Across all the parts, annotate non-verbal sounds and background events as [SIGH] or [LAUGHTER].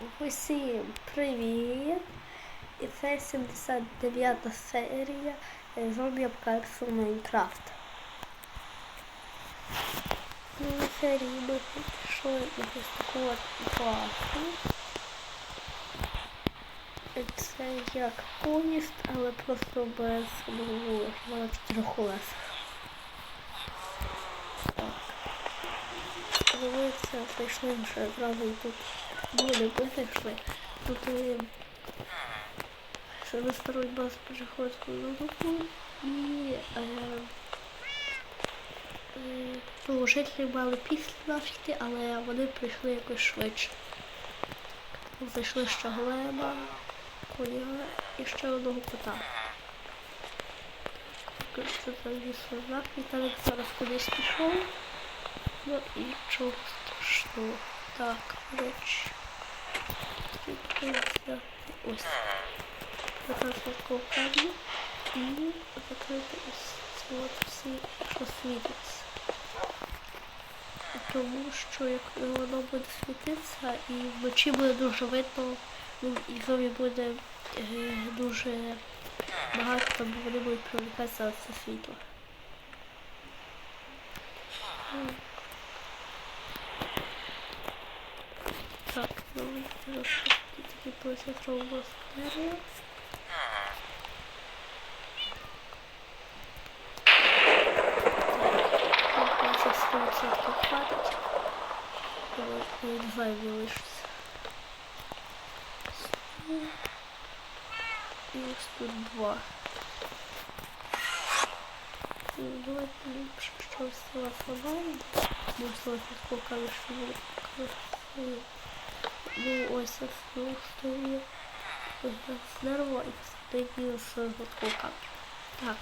Усім привіт! І це 79 серія Зомбі Апокаліпсу Майнкрафт. Ну, в серії ми пішли ось таку от класу. Це як поїзд, але просто без голови, на колесах. Так. Дивіться, зайшли вже одразу і тут були ми зайшли. Тут е, бас переходку на руку і е, е, ну, жителі мали після нас але вони прийшли якось швидше. Зайшли ще голема, коня і ще одного кота. Це завісно знак, Віталік зараз кудись пішов. Ну і чого страшного. Так, речі. Ось. Закрити камінь і закрити всі, що світиться. Тому що як воно буде світитися і вночі буде дуже видно, ну і зовні буде е, дуже багато, тому вони будуть привлекатися на це світло. Так, ну зараз такі позитрову серію. Так, це 100% хватить. Давай, ну, два не лишиться. І ось тут два. Ну, Давайте ліпше щось телефоном. Можливо, сколько лише красиво. Ну, ось я слухаю. Ось дерево і посадити з гудкока. Так.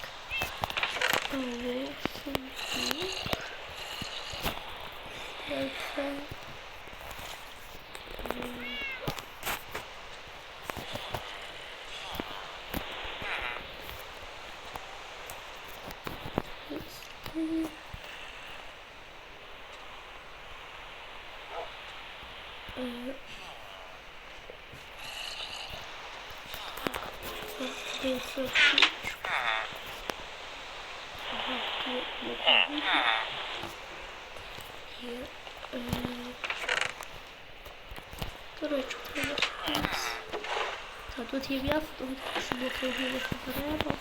Тому собі. Це. М. Ось так. Е, Треба щось. Так, тут є м'ясо, тут щоб округлилося дерева.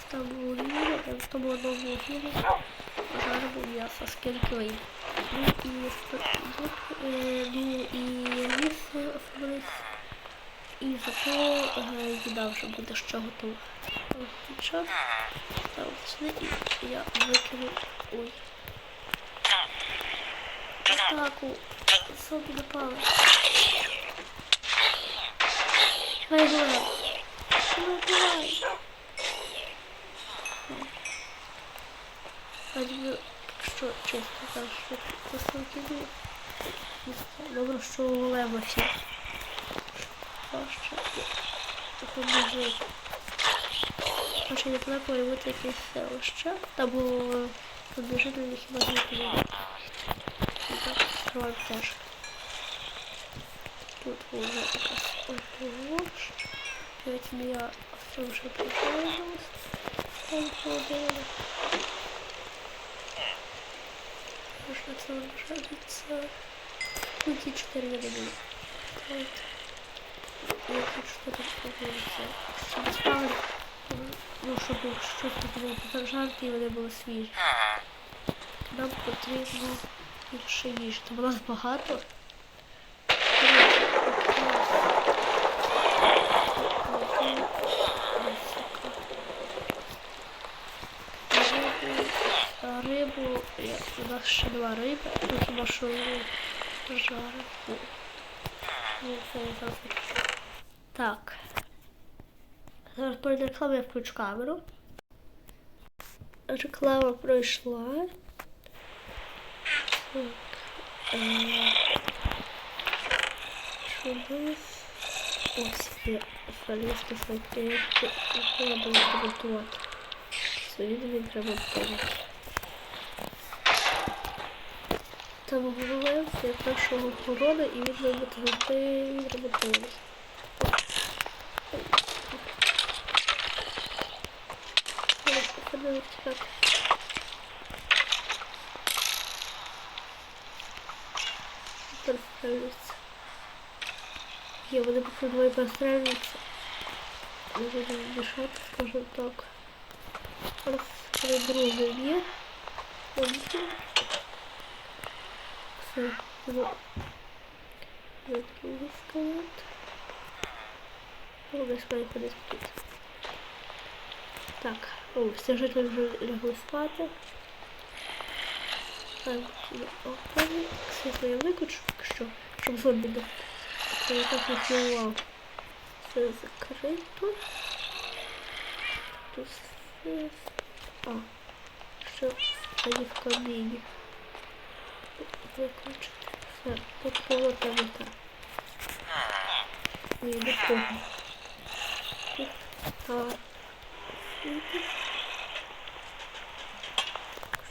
Ставимо вугілля, в тому одному вугіллі жаримо м'ясо, скільки вийде. Ну і, ну, е, ну, і ліс оформились. І зато їда вже буде ще готова. Час. Так, сюди і я викину. Ой. Атаку. Собі напали. Хай глеб. Не вбивай. Адже, що чесно кажучи, просто кидаю. Добре, що у Голеба всі. Ще побіжить. Хоча не треба появити якесь селище. Та було побіжити на хіба не піде. Скриваємо теж. Тут вже якась ось. Потім я все вже прикольнулась. Там холодильник. Можна це вживиться. Тут і 4 не буде. Так. Я хочу подивитися. Ну, щоб щось було подержати і вони були свіжі. Нам потрібно більше їжі. Там у нас багато. Рибу, я- у нас ще два риби, тут нашу жарку. Ну, це я відчую. Так. Зараз перед рекламою я включу камеру. Реклама пройшла. Так. Е, Що нас? Ось є залізти факти, я готувати. Це відео треба подивитися. Там голови це першого охорони і він бути завжди ремонтований. Ось, подивіться, так. Перестрелюється. Є, вони поки двоє перестрелюються. Не будемо мішати, скажімо так. Раз, три друге є. Один. Все, ну. Другий скелет. Ну, десь має ходити тут. Так, о, всі жителі вже лягли спати. Так. Світло я виключу, що, щоб зомбі не то я так не. Все закрито. Тут все. А, що тоді в каміні. Виключити. Все, тут холодна вода. Ні, не помню. Так.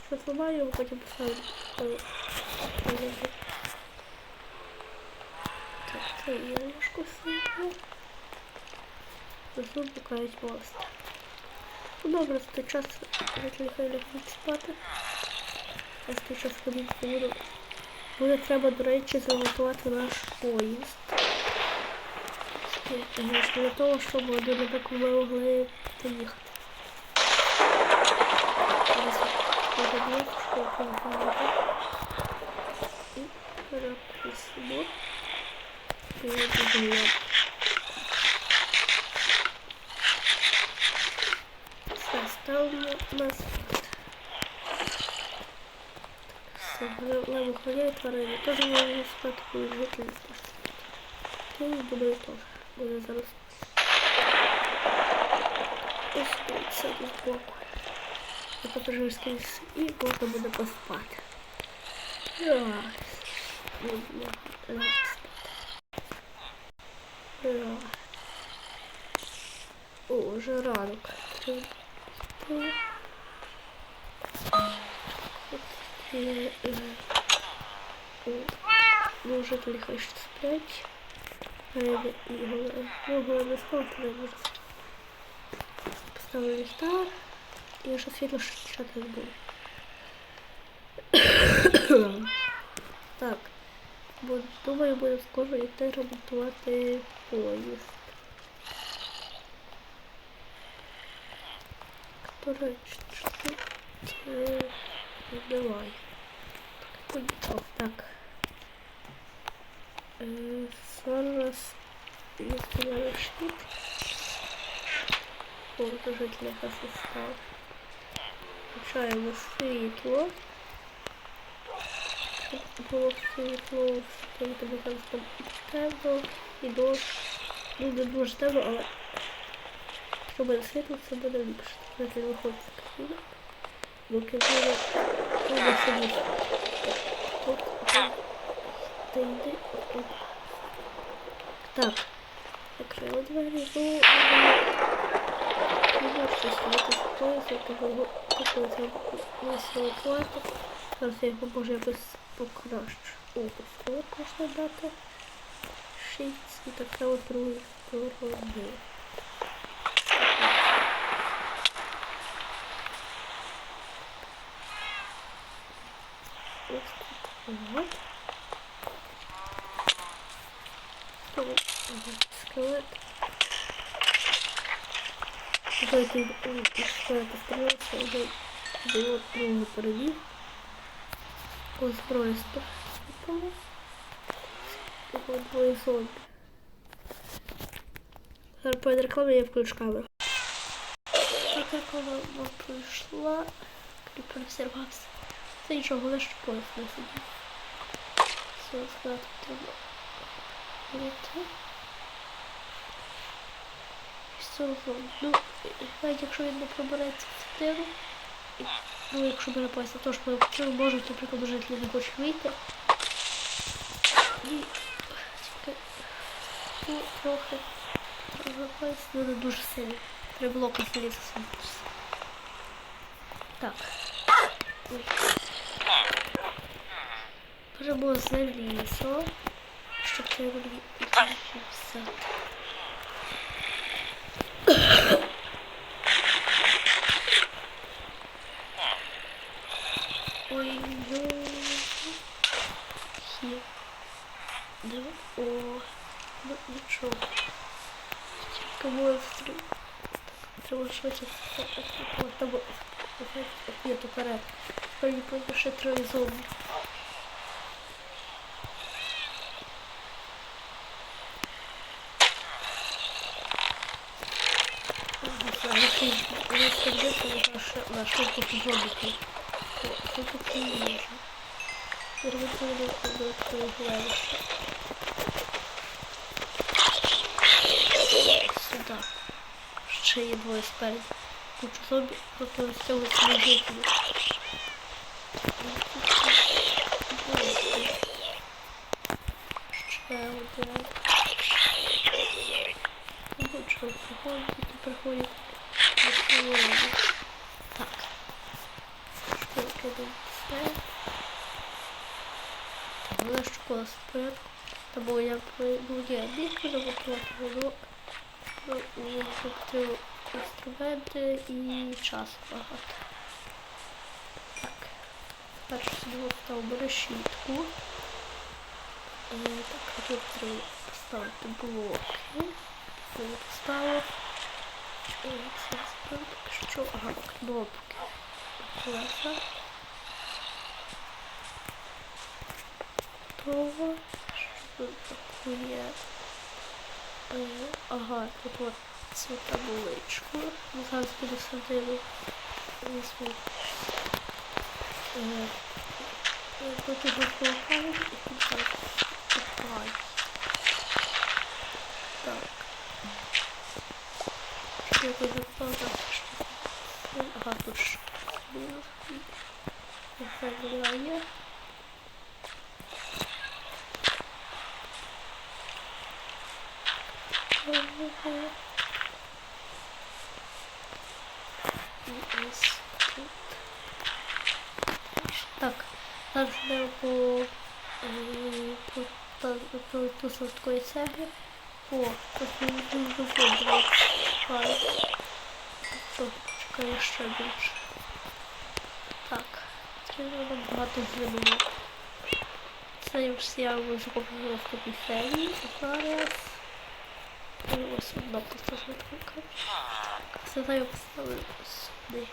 Що зламаю, його потім поставлю. Так, це я ложку світло. Тут букають мост. Ну добре, в той час жителі хай лягають спати. Я в той час буду. Буде треба, до речі, заготувати наш поїзд. Е, Для того, щоб вони не так могли поїхати. Зараз я табличку помогу. І переписуємо. І додаємо. Все, ставимо на старт. Все, леву хвилює тварини. Теж можна спати, коли жити не страшно. Ну, і буде теж. Буде зараз. Ось тут це пожежський ліс. І можна буде поспати. Раз. Раз. О, вже ранок. Три. Три. Ну, сплять. Риби і голови. Ну, голови спав, то не спати. Поставлю І ще світло ще не буде. [COUGHS] так. Бо, думаю, буде скоро йти ремонтувати поїзд. Що це давай. Поїхав, так. Зараз я сказала шкіт. О, дуже для став. Включаємо світло. Щоб було світло, щоб тобі там темно, і дощ. Ну, не дуже темно, але якщо буде світло, це буде ліпше. Знаєте, виходить з кабіни. Доки буде, буде сидіти. Тут, тут, ти йди. Так, закрила двері, ну, весело плати. Зараз я його може якось покращу. О, тут можна дати. Шість і так само другої сторони. Ось тут. Тут скелет. Скелет остался, уже было другу перебіг. Устройство. Тому Такого двоє зомбі. Зараз перед рекламою я включу камеру. Так реклама пройшла. Кріпер взірвався. Це нічого, головне, що пояс не сидів. Все, сказати треба. Все, ну, навіть якщо він не пробереться в тиру, ну, якщо бере пояс, то ж ми можуть, наприклад, жителі не хочуть вийти. І тільки ну, трохи запас ну, не дуже сильно. Треба було консолідатися. Так. Беремо залізо, щоб треба їх взяти. Ой, ну. Є. Да, о, ну нічого. Тільки монстри. Так, треба швидше атакувати. Там є поперед. Тепер не пойду ще троє зомбі. Нашел кучу зомбиков. Тут тут не вижу. Первый туалет, второй туалет. Сюда. Ще є двоє спереду. Кучу зомбі ось цього служителя. Ще один. Ну що, приходять, і приходять. до туалету. Так. Школки до все. Але школа спочатку. Я ну, я більше заготувати воно. Тобто інструменти і час багато. Так. Перше собі став решітку. Так, тут треба поставити блоки. Я поставив. Е, Це справді що? Ага, кнопки. Класа. Готово. Що тут? Е, Ага, тут от цю табличку. Зараз буду садити. Е, Тут його полукаю і тут. Так. Я тут запала? Ага, тут ж. Заглядає. І ось тут. Так, зараз йдемо по, е, по, по ту сладкої цегли. О, тут він виходить. Тобто, чекаю ще більше. Так, треба набагато глибину. Це я вже зробила в такій серії. Зараз. І ось одна це я поставлю сюди.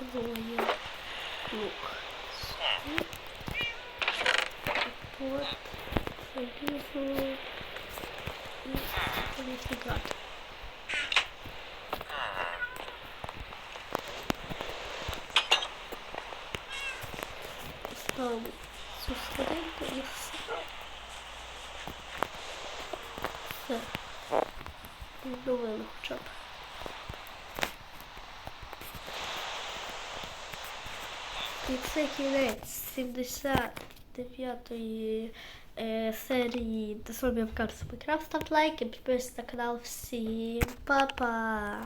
Двоє. Лук. Сюди. От. Залізу. І поліфігати. Ставимо цю. Все. Відновили хоча б. І це кінець 79-ї е, серії До Собі Ставте лайки, підписуйтесь на канал. Всім па-па!